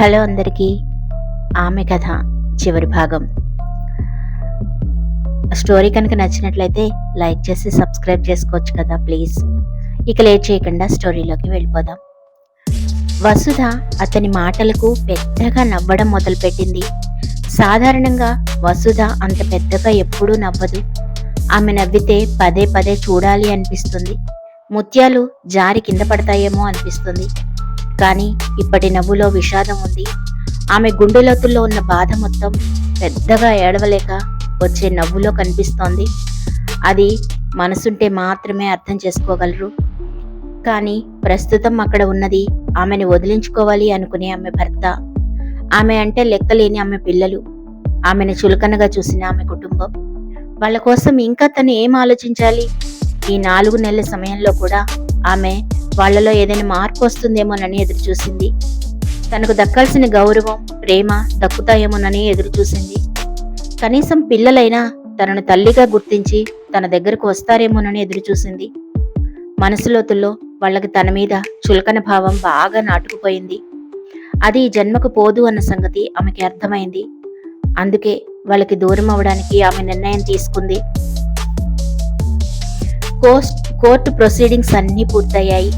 Hello అందరికీ. ఆమె కథ చివరి భాగం. స్టోరీ కనుక నచ్చినట్లయితే లైక్ చేసి సబ్స్క్రైబ్ చేసుకోవచ్చు కదా ప్లీజ్. ఇక లేట్ చేయకుండా స్టోరీలోకి వెళ్ళిపోదాం. వసుధ అతని మాటలకు పెద్దగా నవ్వడం మొదలుపెట్టింది. సాధారణంగా వసుధ అంత పెద్దగా ఎప్పుడూ నవ్వదు. ఆమె నవ్వితే పదే పదే చూడాలి అనిపిస్తుంది. ముత్యాలు జారి కింద పడతాయేమో అనిపిస్తుంది. కానీ ఇప్పటి నవ్వులో విషాదం ఉంది. ఆమె గుండెలోతుల్లో ఉన్న బాధ మొత్తం పెద్దగా ఏడవలేక వచ్చే నవ్వులో కనిపిస్తోంది. అది మనసుంటే మాత్రమే అర్థం చేసుకోగలరు. కానీ ప్రస్తుతం అక్కడ ఉన్నది ఆమెను వదిలించుకోవాలి అనుకునే ఆమె భర్త. ఆమె అంటే లెక్కలేని ఆమె పిల్లలు. ఆమెను చులకనగా చూసిన ఆమె కుటుంబం. వాళ్ళ కోసం ఇంకా తను ఏం ఆలోచించాలి? ఈ నాలుగు నెలల సమయంలో కూడా ఆమె వాళ్ళలో ఏదైనా మార్పు వస్తుందేమోనని ఎదురుచూసింది తనకు దక్కాల్సిన గౌరవం ప్రేమ దక్కుతాయేమోనని ఎదురుచూసింది కనీసం పిల్లలైనా తనను తల్లిగా గుర్తించి తన దగ్గరకు వస్తారేమోనని ఎదురుచూసింది మనసులోతుల్లో వాళ్ళకి తన మీద చులకన భావం బాగా నాటుకుపోయింది. అది జన్మకు పోదు అన్న సంగతి ఆమెకి అర్థమైంది. అందుకే వాళ్ళకి దూరం అవడానికి ఆమె నిర్ణయం తీసుకుంది. కోస్ట్ కోర్టు ప్రొసీడింగ్స్ అన్నీ పూర్తయ్యాయి.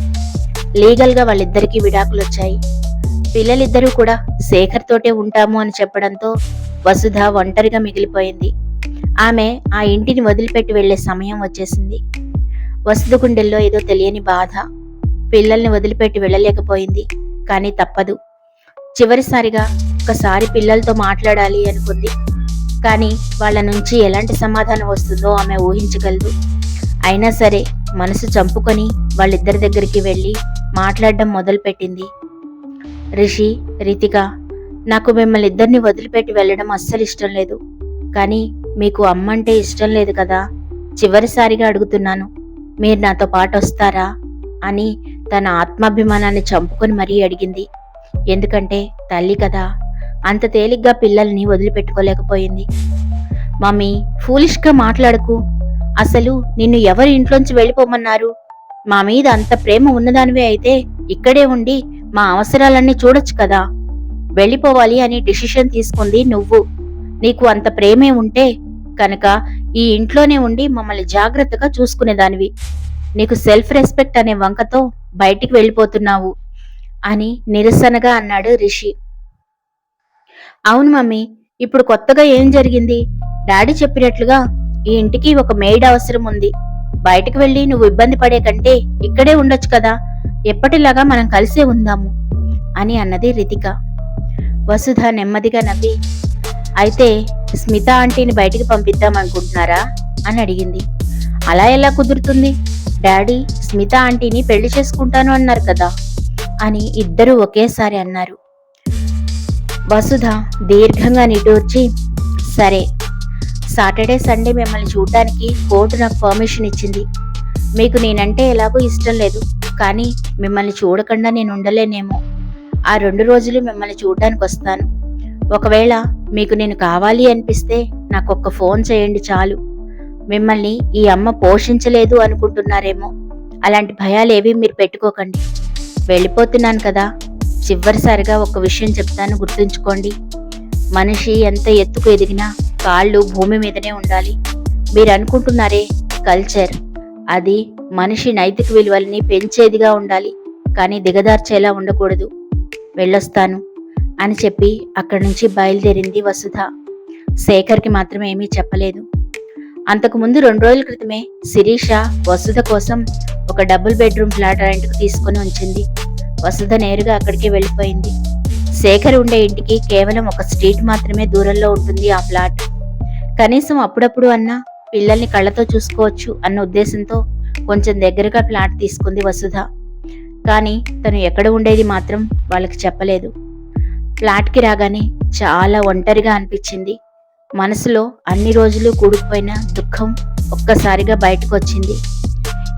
లీగల్గా వాళ్ళిద్దరికీ విడాకులు వచ్చాయి పిల్లలిద్దరూ కూడా శేఖర్ తోటే ఉంటాము అని చెప్పడంతో వసుధ ఒంటరిగా మిగిలిపోయింది. ఆమె ఆ ఇంటిని వదిలిపెట్టి వెళ్ళే సమయం వచ్చేసింది. వసుధ గుండెల్లో ఏదో తెలియని బాధ పిల్లల్ని వదిలిపెట్టి వెళ్ళలేకపోయింది కానీ తప్పదు. చివరిసారిగా ఒకసారి పిల్లలతో మాట్లాడాలి అనుకుంది కానీ వాళ్ళ నుంచి ఎలాంటి సమాధానం వస్తుందో ఆమె ఊహించగలదు. అయినా సరే మనసు చంపుకొని వాళ్ళిద్దరి దగ్గరికి వెళ్ళి మాట్లాడడం మొదలుపెట్టింది. రిషి రితిక నాకు మిమ్మల్ని ఇద్దరిని వదిలిపెట్టి వెళ్ళడం అస్సలు ఇష్టం లేదు. కానీ మీకు అమ్మంటే ఇష్టం లేదు కదా? చివరిసారిగా అడుగుతున్నాను. మీరు నాతో పాటు వస్తారా? అని తన ఆత్మాభిమానాన్ని చంపుకొని మరీ అడిగింది. ఎందుకంటే తల్లి కదా? అంత తేలిగ్గా పిల్లల్ని వదిలిపెట్టుకోలేకపోయింది. మమ్మీ ఫూలిష్గా మాట్లాడకు. అసలు నిన్ను ఎవరి ఇంట్లోంచి వెళ్ళిపోమన్నారు? మా మీద అంత ప్రేమ ఉన్నదానివే అయితే ఇక్కడే ఉండి మా అవసరాలన్నీ చూడొచ్చు కదా. వెళ్ళిపోవాలి అని డిసిషన్ తీసుకుంది నువ్వు. నీకు అంత ప్రేమే ఉంటే కనుక ఈ ఇంట్లోనే ఉండి మమ్మల్ని జాగ్రత్తగా చూసుకునేదానివి. నీకు సెల్ఫ్ రెస్పెక్ట్ అనే వంకతో బయటికి వెళ్ళిపోతున్నావు అని నిరసనగా అన్నాడు రిషి. అవును మమ్మీ ఇప్పుడు కొత్తగా ఏం జరిగింది? డాడీ చెప్పినట్లుగా ఈ ఇంటికి ఒక మెయిడ్ అవసరం ఉంది. బయటకు వెళ్ళి నువ్వు ఇబ్బంది పడే కంటే ఇక్కడే ఉండొచ్చు కదా. ఎప్పటిలాగా మనం కలిసే ఉందాము అని అన్నది రితిక. వసుధ నెమ్మదిగా నవ్వి అయితే స్మిత ఆంటీని బయటికి పంపిద్దాం అనుకుంటున్నారా? అని అడిగింది. అలా ఎలా కుదురుతుంది? డాడీ స్మిత ఆంటీని పెళ్ళి చేసుకుంటాను అన్నారు కదా. అని ఇద్దరూ ఒకేసారి అన్నారు. వసుధ దీర్ఘంగా నిటూర్చి సరే సాటర్డే సండే మిమ్మల్ని చూడడానికి కోర్టు నాకు పర్మిషన్ ఇచ్చింది. మీకు నేనంటే ఎలాగో ఇష్టం లేదు కానీ మిమ్మల్ని చూడకుండా నేను ఉండలేనేమో. ఆ రెండు రోజులు మిమ్మల్ని చూడడానికి వస్తాను. ఒకవేళ మీకు నేను కావాలి అనిపిస్తే నాకు ఒక్క ఫోన్ చేయండి చాలు. మిమ్మల్ని ఈ అమ్మ పోషించలేదు అనుకుంటున్నారేమో. అలాంటి భయాలేవి మీరు పెట్టుకోకండి. వెళ్ళిపోతున్నాను కదా చివరిసారిగా ఒక విషయం చెప్తాను గుర్తుంచుకోండి. మనిషి ఎంత ఎత్తుకు ఎదిగినా కాళ్ళు భూమి మీదనే ఉండాలి. మీరు అనుకుంటున్నారే కల్చర్. అది మనిషి నైతిక విలువల్ని పెంచేదిగా ఉండాలి. కానీ దిగదార్చేలా ఉండకూడదు. వెళ్ళొస్తాను అని చెప్పి అక్కడి నుంచి బయలుదేరింది వసుధ. శేఖర్కి మాత్రం ఏమీ చెప్పలేదు. అంతకుముందు రెండు రోజుల క్రితమే శిరీష వసుధ కోసం ఒక డబుల్ బెడ్రూమ్ ఫ్లాట్ రెంట్కు తీసుకొని ఉంచింది. వసుధ నేరుగా అక్కడికి వెళ్ళిపోయింది. శేఖర్ ఉండే ఇంటికి కేవలం ఒక స్ట్రీట్ మాత్రమే దూరంలో ఉంటుంది ఆ ఫ్లాట్. కనీసం అప్పుడప్పుడు అన్నా పిల్లల్ని కళ్ళతో చూసుకోవచ్చు అన్న ఉద్దేశంతో కొంచెం దగ్గరగా ఫ్లాట్ తీసుకుంది వసుధ. కానీ తను ఎక్కడ ఉండేది మాత్రం వాళ్ళకి చెప్పలేదు. ఫ్లాట్కి రాగానే చాలా ఒంటరిగా అనిపించింది. మనసులో అన్ని రోజులు కూడుకుపోయిన దుఃఖం ఒక్కసారిగా బయటకు వచ్చింది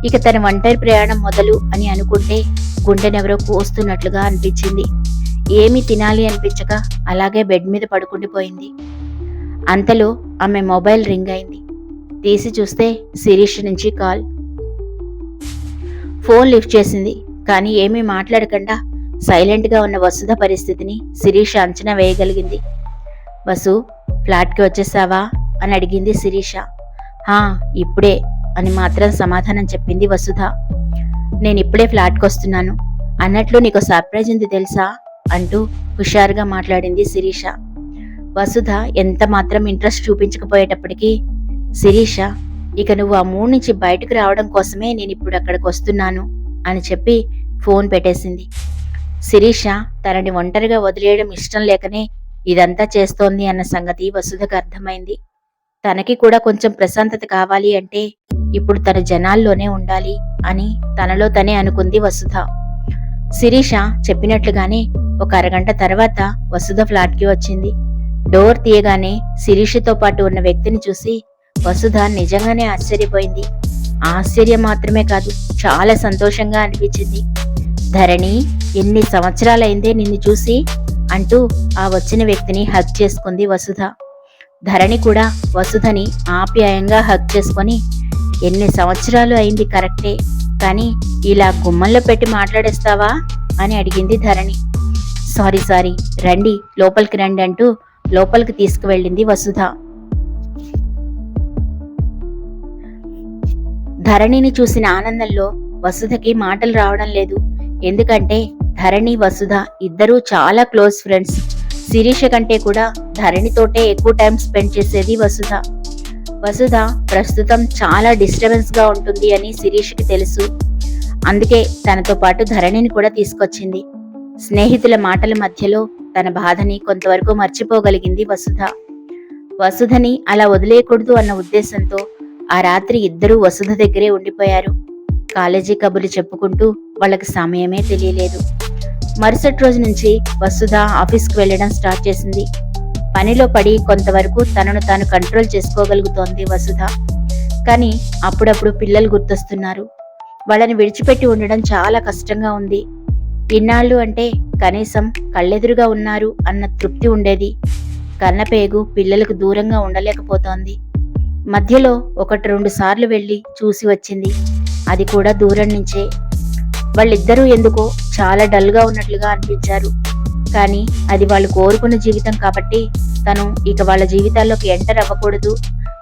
ఇక తన ఒంటరి ప్రయాణం మొదలు అని అనుకుంటే గుండెనెవరో కోస్తున్నట్లుగా అనిపించింది. ఏమీ తినాలి అనిపించక అలాగే బెడ్ మీద పడుకుండిపోయింది అంతలో ఆమె మొబైల్ రింగ్ అయింది. తీసి చూస్తే శిరీష్ నుంచి కాల్. ఫోన్ లిఫ్ట్ చేసింది కానీ ఏమీ మాట్లాడకుండా సైలెంట్గా ఉన్న వసుధ పరిస్థితిని శిరీష అంచనా వేయగలిగింది. వసు ఫ్లాట్కి వచ్చేసావా? అని అడిగింది శిరీష. హా ఇప్పుడే అని మాత్రం సమాధానం చెప్పింది వసుధ. నేను ఇప్పుడే ఫ్లాట్కి వస్తున్నాను అన్నట్లు నీకు సర్ప్రైజ్ ఉంది తెలుసా? అంటూ హుషారుగా మాట్లాడింది శిరీష. వసుధ ఎంత మాత్రం ఇంట్రెస్ట్ చూపించకపోయేటప్పటికీ శిరీష ఇక నువ్వు ఆ మూడు నుంచి బయటకు రావడం కోసమే నేను ఇప్పుడు అక్కడికి వస్తున్నాను అని చెప్పి ఫోన్ పెట్టేసింది. శిరీష తనని ఒంటరిగా వదిలేయడం ఇష్టం లేకనే ఇదంతా చేస్తోంది అన్న సంగతి వసుధకు అర్థమైంది. తనకి కూడా కొంచెం ప్రశాంతత కావాలి అంటే ఇప్పుడు తన జనాల్లోనే ఉండాలి అని తనలో తనే అనుకుంది వసుధ. శిరీష చెప్పినట్లుగానే ఒక అరగంట తర్వాత వసుధ ఫ్లాట్కి వచ్చింది. డోర్ తీయగానే శిరీషతో పాటు ఉన్న వ్యక్తిని చూసి వసుధ నిజంగానే ఆశ్చర్యపోయింది. ఆశ్చర్యం మాత్రమే కాదు చాలా సంతోషంగా అనిపించింది. ధరణి ఎన్ని సంవత్సరాలైందే నిన్ను చూసి అంటూ ఆ వచ్చిన వ్యక్తిని హగ్ చేసుకుంది వసుధ. ధరణి కూడా వసుధని ఆప్యాయంగా హగ్ చేసుకొని ఎన్ని సంవత్సరాలు అయింది కరెక్టే కానీ ఇలా గుమ్మంలో పెట్టి మాట్లాడేస్తావా అని అడిగింది ధరణి. Sorry sorry. రండి లోపలికి రండి అంటూ లోపలికి తీసుకువెళ్ళింది వసుధ. ధరణిని చూసిన ఆనందంలో వసుధకి మాటలు రావడం లేదు. ఎందుకంటే ధరణి వసుధ ఇద్దరూ చాలా క్లోజ్ ఫ్రెండ్స్. శిరీష కంటే కూడా ధరణితోటే ఎక్కువ టైం స్పెండ్ చేసేది వసుధ. వసుధ ప్రస్తుతం చాలా డిస్టర్బెన్స్గా ఉంటుంది అని శిరీష్కి తెలుసు. అందుకే తనతో పాటు ధరణిని కూడా తీసుకొచ్చింది. స్నేహితుల మాటల మధ్యలో తన బాధని కొంతవరకు మర్చిపోగలిగింది వసుధ. వసుధని అలా వదిలేయకూడదు అన్న ఉద్దేశంతో ఆ రాత్రి ఇద్దరూ వసుధ దగ్గరే ఉండిపోయారు. కాలేజీ కబుర్లు చెప్పుకుంటూ వాళ్ళకి సమయమే తెలియలేదు. మరుసటి రోజు నుంచి వసుధ ఆఫీస్కి వెళ్ళడం స్టార్ట్ చేసింది. పనిలో పడి కొంతవరకు తనను తాను కంట్రోల్ చేసుకోగలుగుతోంది వసుధ. కానీ అప్పుడప్పుడు పిల్లలు గుర్తొస్తున్నారు. వాళ్ళని విడిచిపెట్టి ఉండడం చాలా కష్టంగా ఉంది. ఇన్నాళ్ళు అంటే కనీసం కళ్ళెదురుగా ఉన్నారు అన్న తృప్తి ఉండేది. కన్నపేగు పిల్లలకు దూరంగా ఉండలేకపోతోంది. మధ్యలో ఒకటి రెండు సార్లు వెళ్ళి చూసి వచ్చింది. అది కూడా దూరం నుంచే. వాళ్ళిద్దరూ ఎందుకో చాలా డల్గా ఉన్నట్లుగా అనిపించారు. కానీ అది వాళ్ళు కోరుకున్న జీవితం కాబట్టి తను ఇక వాళ్ళ జీవితాల్లోకి ఎంటర్ అవ్వకూడదు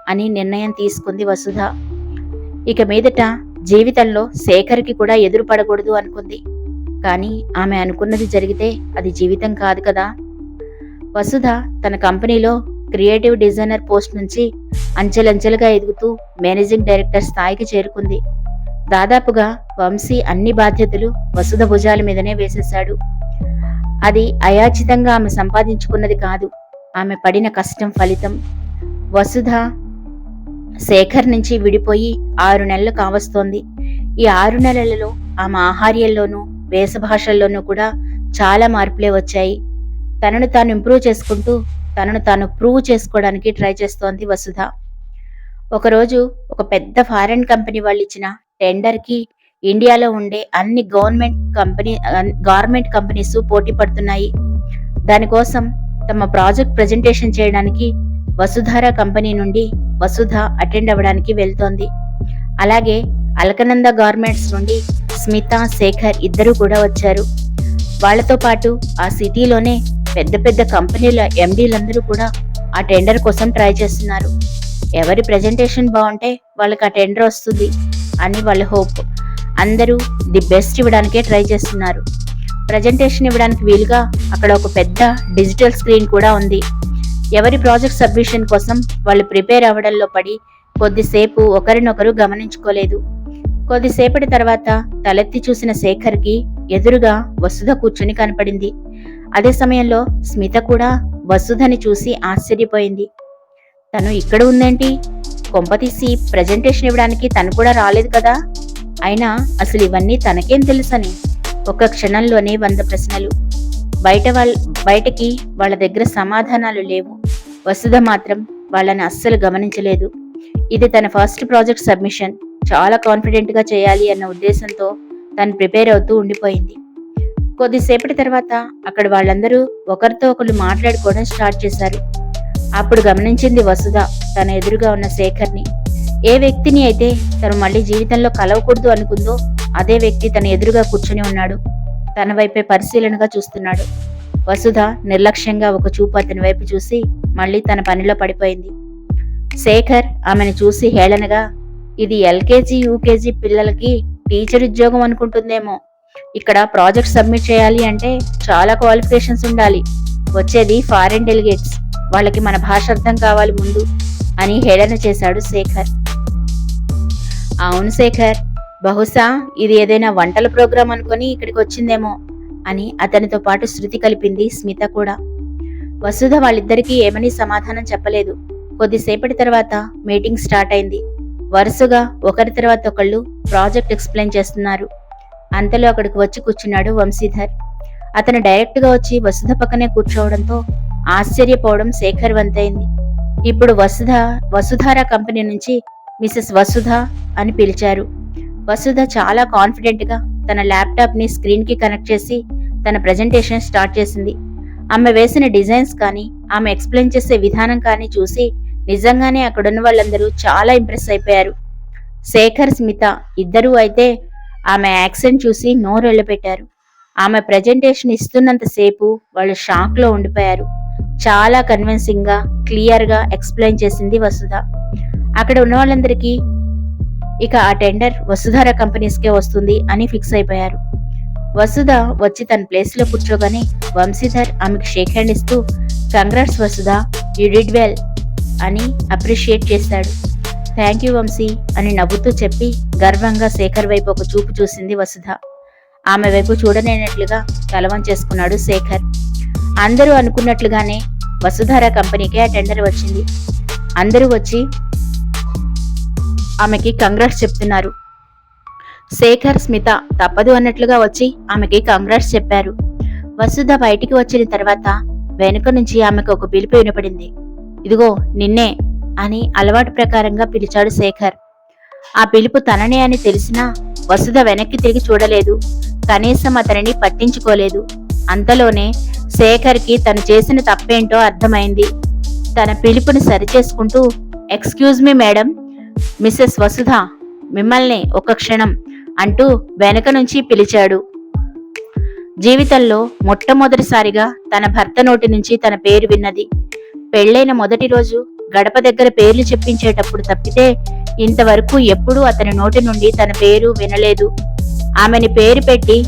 అని నిర్ణయం తీసుకుంది వసుధ. ఇక మీదట జీవితంలో శేఖర్కి కూడా ఎదురు పడకూడదు అనుకుంది. కానీ ఆమె అనుకున్నది జరిగితే అది జీవితం కాదు కదా. వసుధ తన కంపెనీలో క్రియేటివ్ డిజైనర్ పోస్ట్ నుంచి అంచెలంచెలుగా ఎదుగుతూ మేనేజింగ్ డైరెక్టర్ స్థాయికి చేరుకుంది. దాదాపుగా వంశీ అన్ని బాధ్యతలు వసుధ భుజాల మీదనే వేసేశాడు. అది అయాచితంగా ఆమె సంపాదించుకున్నది కాదు ఆమె పడిన కష్టం ఫలితం. వసుధ శేఖర్ నుంచి విడిపోయి ఆరు నెలలు కావస్తోంది. ఈ ఆరు నెలలలో ఆమె ఆహార్యంలోనూ వేషభాషల్లోనూ కూడా చాలా మార్పులే వచ్చాయి. తనను తాను ఇంప్రూవ్ చేసుకుంటూ తనను తాను ప్రూవ్ చేసుకోవడానికి ట్రై చేస్తోంది వసుధ. ఒకరోజు ఒక పెద్ద ఫారెన్ కంపెనీ వాళ్ళు ఇచ్చిన టెండర్కి ఇండియాలో ఉండే అన్ని గవర్నమెంట్ కంపెనీ గవర్నమెంట్ కంపెనీస్ పోటీ పడుతున్నాయి. దానికోసం తమ ప్రాజెక్ట్ ప్రజెంటేషన్ చేయడానికి వసుధార కంపెనీ నుండి వసుధ అటెండ్ అవ్వడానికి వెళ్తోంది. అలాగే అలకనంద గార్మెంట్స్ నుండి స్మిత శేఖర్ ఇద్దరు కూడా వచ్చారు. వాళ్ళతో పాటు ఆ సిటీలోనే పెద్ద పెద్ద కంపెనీల ఎండీలందరూ కూడా ఆ టెండర్ కోసం ట్రై చేస్తున్నారు. ఎవరి ప్రజెంటేషన్ బాగుంటే వాళ్ళకి ఆ టెండర్ వస్తుంది అని వాళ్ళ హోప్. అందరూ ది బెస్ట్ ఇవ్వడానికే ట్రై చేస్తున్నారు. ప్రజెంటేషన్ ఇవ్వడానికి వీలుగా అక్కడ ఒక పెద్ద డిజిటల్ స్క్రీన్ కూడా ఉంది. ఎవరి ప్రాజెక్ట్ సబ్మిషన్ కోసం వాళ్ళు ప్రిపేర్ అవ్వడంలో పడి కొద్దిసేపు ఒకరినొకరు గమనించుకోలేదు. కొద్దిసేపటి తర్వాత తలెత్తి చూసిన శేఖర్కి ఎదురుగా వసుధ కూర్చుని కనపడింది. అదే సమయంలో స్మిత కూడా వసుధని చూసి ఆశ్చర్యపోయింది. తను ఇక్కడ ఉందేంటి? కొంపతీసి ప్రజెంటేషన్ ఇవ్వడానికి తను కూడా రాలేదు కదా? అయినా అసలు ఇవన్నీ తనకేం తెలుసని? ఒక క్షణంలోనే వంద ప్రశ్నలు. బయట వాళ్ళ బయటకి వాళ్ళ దగ్గర సమాధానాలు లేవు. వసుధ మాత్రం వాళ్ళని అస్సలు గమనించలేదు. ఇది తన ఫస్ట్ ప్రాజెక్ట్ సబ్మిషన్ చాలా కాన్ఫిడెంట్గా చేయాలి అన్న ఉద్దేశంతో తను ప్రిపేర్ అవుతూ ఉండిపోయింది. కొద్దిసేపటి తర్వాత అక్కడ వాళ్ళందరూ ఒకరితో ఒకరు మాట్లాడుకోవడం స్టార్ట్ చేశారు. అప్పుడు గమనించింది వసుధ తన ఎదురుగా ఉన్న శేఖర్ని. ఏ వ్యక్తిని అయితే తను మళ్ళీ జీవితంలో కలవకూడదు అనుకుందో అదే వ్యక్తి తన ఎదురుగా కూర్చొని ఉన్నాడు. తన వైపే పరిశీలనగా చూస్తున్నాడు. వసుధ నిర్లక్ష్యంగా ఒక చూపు అతని వైపు చూసి మళ్ళీ తన పనిలో పడిపోయింది. శేఖర్ ఆమెను చూసి హేళనగా ఇది ఎల్కేజీ యూకేజీ పిల్లలకి టీచర్ ఉద్యోగం అనుకుంటుందేమో. ఇక్కడ ప్రాజెక్ట్ సబ్మిట్ చేయాలి అంటే చాలా క్వాలిఫికేషన్స్ ఉండాలి. వచ్చేది ఫారెన్ డెలిగేట్స్. వాళ్ళకి మన భాష అర్థం కావాలి ముందు అని హేళన చేశాడు శేఖర్. అవును శేఖర్ బహుశా ఇది ఏదైనా వంటల ప్రోగ్రాం అనుకొని ఇక్కడికి వచ్చిందేమో అని అతనితో పాటు శృతి కలిపింది స్మిత కూడా. వసుధ వాళ్ళిద్దరికీ ఏమని సమాధానం చెప్పలేదు. కొద్దిసేపటి తర్వాత మీటింగ్ స్టార్ట్ అయింది. వరుసగా ఒకరి తర్వాత ఒకళ్ళు ప్రాజెక్ట్ ఎక్స్ప్లెయిన్ చేస్తున్నారు. అంతలో అక్కడికి వచ్చి కూర్చున్నాడు వంశీధర్. అతను డైరెక్ట్గా వచ్చి వసుధ పక్కనే కూర్చోవడంతో ఆశ్చర్యపోవడం శేఖర్ వంతైంది ఇప్పుడు వసుధ వసుధార కంపెనీ నుంచి మిసెస్ వసుధ అని పిలిచారు. వసుధ చాలా కాన్ఫిడెంట్గా తన ల్యాప్టాప్ని స్క్రీన్కి కనెక్ట్ చేసి తన ప్రజెంటేషన్ స్టార్ట్ చేసింది. ఆమె వేసిన డిజైన్స్ కానీ ఆమె ఎక్స్ప్లెయిన్ చేసే విధానం కానీ చూసి నిజంగానే అక్కడున్న వాళ్ళందరూ చాలా ఇంప్రెస్ అయిపోయారు. శేఖర్ స్మిత ఇద్దరూ అయితే ఆమె యాక్సెంట్ చూసి నోరెళ్ళపెట్టారు ఆమె ప్రజెంటేషన్ ఇస్తున్నంతసేపు వాళ్ళు షాక్లో ఉండిపోయారు. చాలా కన్విన్సింగ్గా గా క్లియర్గా ఎక్స్ప్లెయిన్ చేసింది వసుధ. అక్కడ ఉన్న వాళ్ళందరికీ ఇక ఆ టెండర్ వసుధార కంపెనీస్కే వస్తుంది అని ఫిక్స్ అయిపోయారు. వసుధ వచ్చి తన ప్లేస్లో కూర్చోగానే వంశీధర్ ఆమెకు షేక్ హ్యాండ్ ఇస్తూ congrats Vasudha you did well. అని అప్రిషియేట్ చేశాడు థ్యాంక్ యూ వంశీ అని నవ్వుతూ చెప్పి గర్వంగా శేఖర్ వైపు ఒక చూపు చూసింది వసుధ. ఆమె వైపు చూడలేనట్లుగా కలవం చేసుకున్నాడు శేఖర్. అందరూ అనుకున్నట్లుగానే వసుధార కంపెనీకే ఆ టెండర్ వచ్చింది. అందరూ వచ్చి ఆమెకి కంగ్రాట్స్ చెప్తున్నారు. శేఖర్ స్మిత తప్పదు అన్నట్లుగా వచ్చి ఆమెకి కంగ్రాట్స్ చెప్పారు. వసుధ బయటికి వచ్చిన తర్వాత వెనుక నుంచి ఆమెకు ఒక పిలుపు వినపడింది. ఇదిగో నిన్నే అని అలవాటు ప్రకారంగా పిలిచాడు శేఖర్. ఆ పిలుపు తననే అని తెలిసినా వసుధ వెనక్కి తిరిగి చూడలేదు. కనీసం అతనిని పట్టించుకోలేదు. అంతలోనే శేఖర్కి తను చేసిన తప్పేంటో అర్థమైంది. తన పిలుపుని సరిచేసుకుంటూ excuse me madam Mrs Vasudha మిమ్మల్ని ఒక క్షణం అంటూ వెనక నుంచి పిలిచాడు. జీవితంలో మొట్టమొదటిసారిగా తన భర్త నోటి నుంచి తన పేరు విన్నది. పెళ్ళైన మొదటి రోజు గడప దగ్గర పేర్లు చెప్పించేటప్పుడు తప్పితే ఇంతవరకు ఎప్పుడూ అతని నోటి నుండి తన పేరు వినలేదు. ఆమెని పేరు పెట్టి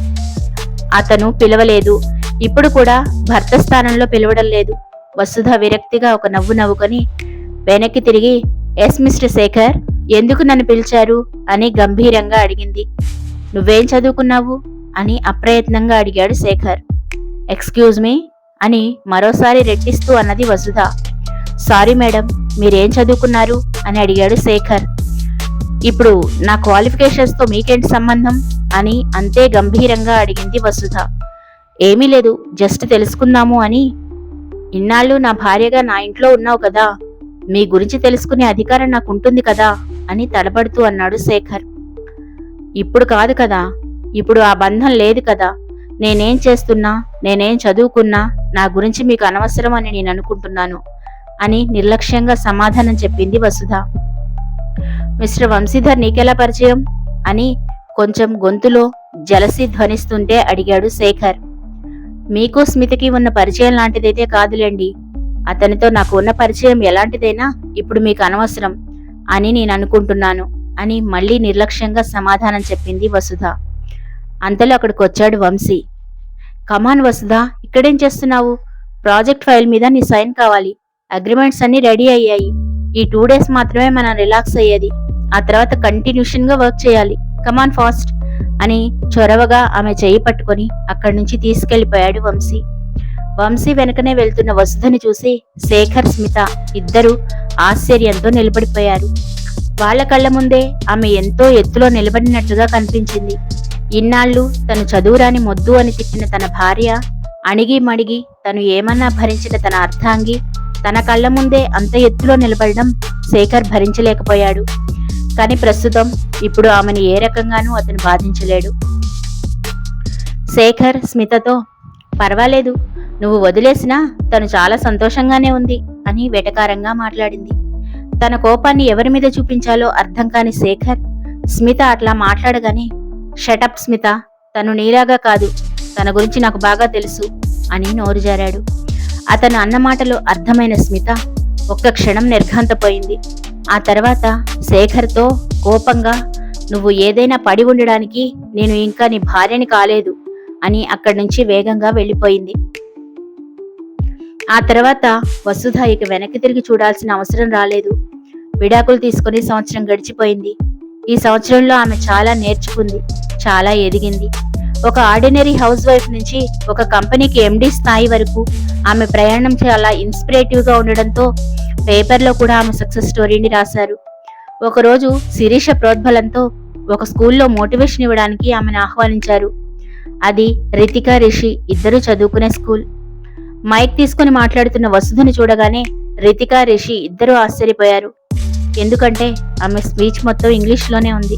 అతను పిలవలేదు. ఇప్పుడు కూడా భర్త స్థానంలో పిలవడం లేదు. వసుధ విరక్తిగా ఒక నవ్వు నవ్వుకొని వెనక్కి తిరిగి ఎస్ మిస్టర్ శేఖర్ ఎందుకు నన్ను పిలిచారు? అని గంభీరంగా అడిగింది. నువ్వేం చదువుకున్నావు? అని అప్రయత్నంగా అడిగాడు శేఖర్. ఎక్స్క్యూజ్ మీ అని మరోసారి రెట్టిస్తూ అన్నది వసుధ. సారీ మేడం మీరేం చదువుకున్నారు? అని అడిగాడు శేఖర్. ఇప్పుడు నా క్వాలిఫికేషన్స్తో మీకేంటి సంబంధం? అని అంతే గంభీరంగా అడిగింది వసుధ. ఏమీ లేదు జస్ట్ తెలుసుకుందాము అని. ఇన్నాళ్ళు నా భార్యగా నా ఇంట్లో ఉన్నావు కదా మీ గురించి తెలుసుకునే అధికారం నాకు ఉంటుంది కదా అని తడబడుతూ అన్నాడు శేఖర్. ఇప్పుడు కాదు కదా ఇప్పుడు ఆ బంధం లేదు కదా నేనేం చేస్తున్నా నేనేం చదువుకున్నా నా గురించి మీకు అనవసరం అని నేను అనుకుంటున్నాను అని నిర్లక్ష్యంగా సమాధానం చెప్పింది వసుధ. మిస్టర్ వంశీధర్ నీకెలా పరిచయం? అని కొంచెం గొంతులో జలసి ధ్వనిస్తుంటే అడిగాడు శేఖర్. మీకు స్మితకి ఉన్న పరిచయం లాంటిదైతే కాదులేండి. అతనితో నాకు ఉన్న పరిచయం ఎలాంటిదైనా ఇప్పుడు మీకు అనవసరం అని నేను అనుకుంటున్నాను అని మళ్ళీ నిర్లక్ష్యంగా సమాధానం చెప్పింది వసుధ. అంతలో అక్కడికి వచ్చాడు వంశీ. కమాన్ వసుధ ఇక్కడేం చేస్తున్నావు? ప్రాజెక్ట్ ఫైల్ మీద నీ సైన్ కావాలి. అగ్రిమెంట్స్ అన్ని రెడీ అయ్యాయి. ఈ టూ డేస్ మాత్రమే మనం రిలాక్స్ అయ్యేది. ఆ తర్వాత కంటిన్యూషన్గా వర్క్ చేయాలి. కమాన్ ఫాస్ట్ అని చొరవగా ఆమె చేయి పట్టుకొని అక్కడి నుంచి తీసుకెళ్ళిపోయాడు వంశీ. వంశీ వెనకనే వెళ్తున్న వసుధని చూసి శేఖర్ స్మిత ఇద్దరు ఆశ్చర్యంతో నిలబడిపోయారు. వాళ్ళ కళ్ళ ముందే ఆమె ఎంతో ఎత్తులో నిలబడినట్లుగా కనిపించింది. ఇన్నాళ్ళు తను చదువురాని మొద్దు అని తిట్టిన తన భార్య అణిగి మణిగి తను ఏమన్నా భరించిన తన అర్థాంగి తన కళ్ళ ముందే అంత ఎత్తులో నిలబడడం శేఖర్ భరించలేకపోయాడు. కానీ ప్రస్తుతం ఇప్పుడు ఆమెను ఏ రకంగానూ అతను బాధించలేడు. శేఖర్ స్మితతో పర్వాలేదు నువ్వు వదిలేసినా తను చాలా సంతోషంగానే ఉంది అని వెటకారంగా మాట్లాడింది. తన కోపాన్ని ఎవరి మీద చూపించాలో అర్థం కాని శేఖర్ స్మిత అట్లా మాట్లాడగానే షటప్ స్మిత తను నీలాగా కాదు. తన గురించి నాకు బాగా తెలుసు అని నోరు జారాడు. అతను అన్నమాటలో అర్థమైన స్మిత ఒక్క క్షణం నిర్ఘాంతపోయింది. ఆ తర్వాత శేఖర్తో కోపంగా నువ్వు ఏదైనా పడి ఉండడానికి నేను ఇంకా నీ భార్యని కాలేదు అని అక్కడి నుంచి వేగంగా వెళ్ళిపోయింది. ఆ తర్వాత వసుధ ఇక వెనక్కి తిరిగి చూడాల్సిన అవసరం రాలేదు. విడాకులు తీసుకుని సంవత్సరం గడిచిపోయింది. ఈ సంవత్సరంలో ఆమె చాలా నేర్చుకుంది చాలా ఎదిగింది. ఒక ఆర్డినరీ హౌస్ వైఫ్ నుంచి ఒక కంపెనీకి ఎండి స్థాయి వరకు ఆమె ప్రయాణం చాలా ఇన్స్పిరేటివ్గా ఉండడంతో పేపర్లో కూడా ఆమె సక్సెస్ స్టోరీని రాశారు. ఒకరోజు శిరీష ప్రోద్బలంతో ఒక స్కూల్లో మోటివేషన్ ఇవ్వడానికి ఆమెను ఆహ్వానించారు. అది రితిక రిషి ఇద్దరు చదువుకునే స్కూల్. మైక్ తీసుకుని మాట్లాడుతున్న వసుధను చూడగానే రితిక రిషి ఇద్దరూ ఆశ్చర్యపోయారు. ఎందుకంటే ఆమె స్పీచ్ మొత్తం ఇంగ్లీష్లోనే ఉంది.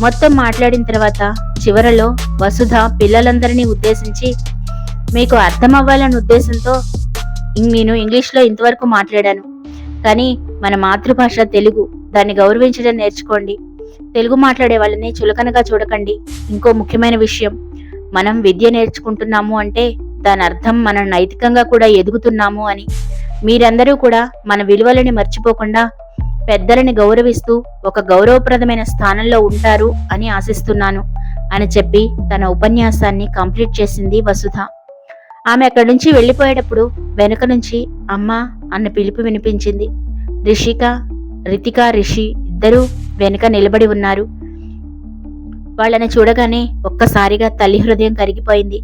మొత్తం మాట్లాడిన తర్వాత చివరలో వసుధ పిల్లలందరినీ ఉద్దేశించి మీకు అర్థం అవ్వాలన్న ఉద్దేశంతో నేను ఇంగ్లీష్లో ఇంతవరకు మాట్లాడాను. కానీ మన మాతృభాష తెలుగు. దాన్ని గౌరవించడం నేర్చుకోండి. తెలుగు మాట్లాడే వాళ్ళని చులకనగా చూడకండి. ఇంకో ముఖ్యమైన విషయం. మనం విద్య నేర్చుకుంటున్నాము అంటే దాని అర్థం మనం నైతికంగా కూడా ఎదుగుతున్నాము అని. మీరందరూ కూడా మన విలువలని మర్చిపోకుండా పెద్దలని గౌరవిస్తూ ఒక గౌరవప్రదమైన స్థానంలో ఉంటారు అని ఆశిస్తున్నాను అని చెప్పి తన ఉపన్యాసాన్ని కంప్లీట్ చేసింది వసుధ. ఆమె అక్కడి నుంచి వెళ్ళిపోయేటప్పుడు వెనుక నుంచి అమ్మ అన్న పిలుపు వినిపించింది. రిషిక రితిక రిషి ఇద్దరూ వెనుక నిలబడి ఉన్నారు. వాళ్ళని చూడగానే ఒక్కసారిగా తల్లి హృదయం కరిగిపోయింది.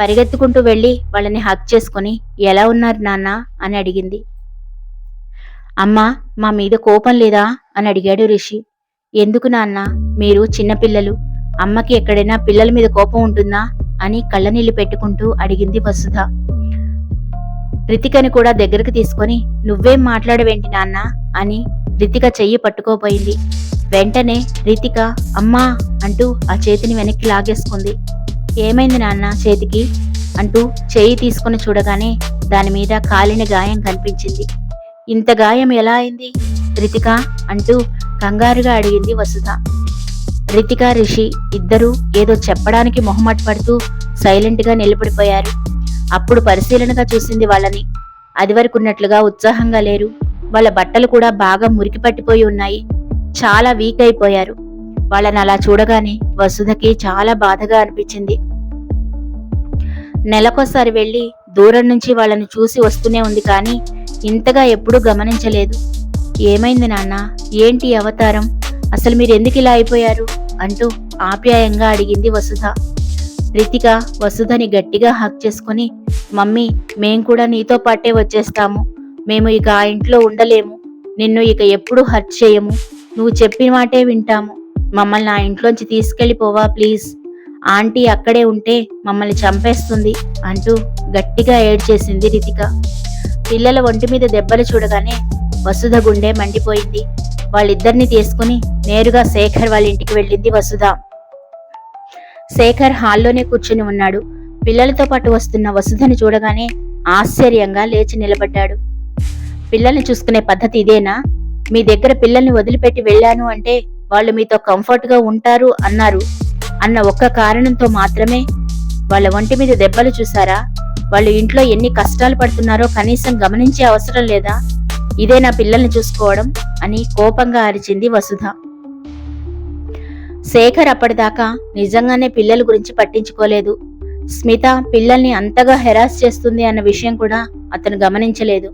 పరిగెత్తుకుంటూ వెళ్ళి వాళ్ళని హక్ చేసుకుని ఎలా ఉన్నారు నాన్న? అని అడిగింది. అమ్మా మా మీద కోపం లేదా? అని అడిగాడు రిషి. ఎందుకు నాన్న మీరు చిన్నపిల్లలు అమ్మకి ఎక్కడైనా పిల్లల మీద కోపం ఉంటుందా? అని కళ్ళనీళ్ళు పెట్టుకుంటూ అడిగింది వసుధ. రితికని కూడా దగ్గరకు తీసుకొని నువ్వేం మాట్లాడవేంటి నాన్న? అని రితిక చెయ్యి పట్టుకోపోయింది. వెంటనే రితిక అమ్మా అంటూ ఆ చేతిని వెనక్కి లాగేసుకుంది. ఏమైంది నాన్న చేతికి? అంటూ చేయి తీసుకుని చూడగానే దాని మీద కాలిన గాయం కనిపించింది. ఇంత గాయం ఎలా అయింది? రితిక అంటూ కంగారుగా అడిగింది వసుధ. రితిక రిషి ఇద్దరూ ఏదో చెప్పడానికి మొహమాట పడుతూ సైలెంట్గా నిలబడిపోయారు. అప్పుడు పరిశీలనగా చూసింది వాళ్ళని. అదివరకున్నట్లుగా ఉత్సాహంగా లేరు. వాళ్ళ బట్టలు కూడా బాగా మురికి పట్టిపోయి ఉన్నాయి. చాలా వీక్ అయిపోయారు. వాళ్ళని అలా చూడగానే వసుధకి చాలా బాధగా అనిపించింది. నెలకోసారి వెళ్ళి దూరం నుంచి వాళ్ళని చూసి వస్తూనే ఉంది కానీ ఇంతగా ఎప్పుడూ గమనించలేదు. ఏమైంది నాన్న? ఏంటి అవతారం? అసలు మీరు ఎందుకు ఇలా అయిపోయారు? అంటూ ఆప్యాయంగా అడిగింది వసుధ. రితిక వసుధని గట్టిగా హక్ చేసుకుని మమ్మీ మేం కూడా నీతో పాటే వచ్చేస్తాము. మేము ఇక ఆ ఇంట్లో ఉండలేము. నిన్ను ఇక ఎప్పుడు హర్ట్ చేయము. నువ్వు చెప్పిన మాటే వింటాము. మమ్మల్ని ఆ ఇంట్లోంచి తీసుకెళ్ళిపోవా ప్లీజ్ ఆంటీ అక్కడే ఉంటే మమ్మల్ని చంపేస్తుంది అంటూ గట్టిగా ఏడ్చేసింది రితిక. పిల్లల ఒంటి మీద దెబ్బలు చూడగానే వసుధ గుండె మండిపోయింది. వాళ్ళిద్దరిని తీసుకుని నేరుగా శేఖర్ వాళ్ళ ఇంటికి వెళ్ళింది వసుధ. శేఖర్ హాల్లోనే కూర్చుని ఉన్నాడు. పిల్లలతో పాటు వస్తున్న వసుధని చూడగానే ఆశ్చర్యంగా లేచి నిలబడ్డాడు. పిల్లల్ని చూసుకునే పద్ధతి ఇదేనా? మీ దగ్గర పిల్లల్ని వదిలిపెట్టి వెళ్ళాను అంటే వాళ్ళు మీతో కంఫర్ట్గా ఉంటారు అన్నారు. అన్న ఒక్క కారణంతో మాత్రమే వాళ్ళ ఒంటి మీద దెబ్బలు చూసారా? వాళ్ళు ఇంట్లో ఎన్ని కష్టాలు పడుతున్నారో కనీసం గమనించే అవసరం లేదా? ఇదే నా పిల్లల్ని చూసుకోవడం అని కోపంగా అరిచింది వసుధ. శేఖర్ అప్పటిదాకా నిజంగానే పిల్లల గురించి పట్టించుకోలేదు. స్మిత పిల్లల్ని అంతగా హెరాస్ చేస్తుంది అన్న విషయం కూడా అతను గమనించలేదు.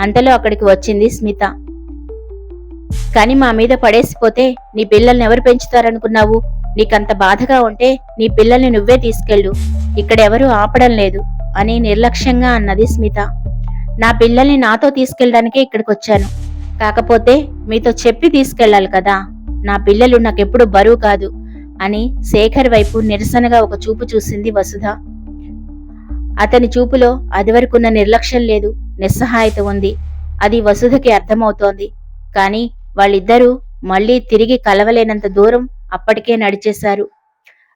అంతలో అక్కడికి వచ్చింది స్మిత. కాని మా మీద పడేసిపోతే నీ పిల్లల్ని ఎవరు పెంచుతారనుకున్నావు? నీకంత బాధగా ఉంటే నీ పిల్లల్ని నువ్వే తీసుకెళ్ళు. ఇక్కడెవరూ ఆపడం లేదు అని నిర్లక్ష్యంగా అన్నది స్మిత. నా పిల్లల్ని నాతో తీసుకెళ్ళడానికే ఇక్కడికి వచ్చాను కాకపోతే మీతో చెప్పి తీసుకెళ్ళాలి కదా. నా పిల్లలు నాకెప్పుడు బరువు కాదు అని శేఖర్ వైపు నిరసనగా ఒక చూపు చూసింది వసుధ. అతని చూపులో అదివరకున్న నిర్లక్ష్యం లేదు నిస్సహాయత ఉంది. అది వసుధకి అర్థమవుతోంది. కానీ వాళ్ళిద్దరూ మళ్ళీ తిరిగి కలవలేనంత దూరం అప్పటికే నడిచేశారు.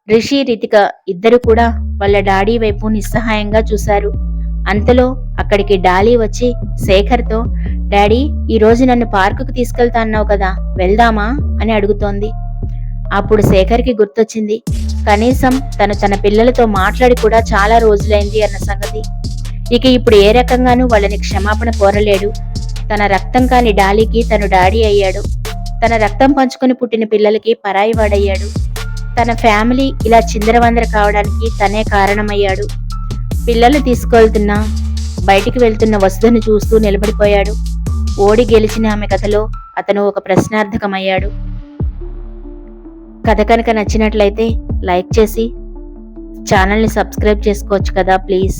రిషి రితిక ఇద్దరు కూడా వాళ్ళ డాడీ వైపు నిస్సహాయంగా చూశారు. అంతలో అక్కడికి డాలీ వచ్చి శేఖర్తో డాడీ ఈ రోజు నన్ను పార్కుకు తీసుకెళ్తా అన్నావు కదా వెళ్దామా? అని అడుగుతోంది. అప్పుడు శేఖర్కి గుర్తొచ్చింది కనీసం తను తన పిల్లలతో మాట్లాడి కూడా చాలా రోజులైంది అన్న సంగతి. ఇక ఇప్పుడు ఏ రకంగానూ వాళ్ళని క్షమాపణ కోరలేడు. తన రక్తం కాని డాలీకి తను డాడీ అయ్యాడు. తన రక్తం పంచుకొని పుట్టిన పిల్లలకి పరాయి వాడయ్యాడు తన ఫ్యామిలీ ఇలా చిందరవందర కావడానికి తనే కారణమయ్యాడు. పిల్లలు తీసుకెళ్తున్న బయటికి వెళ్తున్న వసుధను చూస్తూ నిలబడిపోయాడు. ఓడి గెలిచిన ఆమె కథలో అతను ఒక ప్రశ్నార్థకమయ్యాడు. కథ కనుక నచ్చినట్లయితే లైక్ చేసి ఛానల్ని సబ్స్క్రైబ్ చేసుకోవచ్చు కదా ప్లీజ్.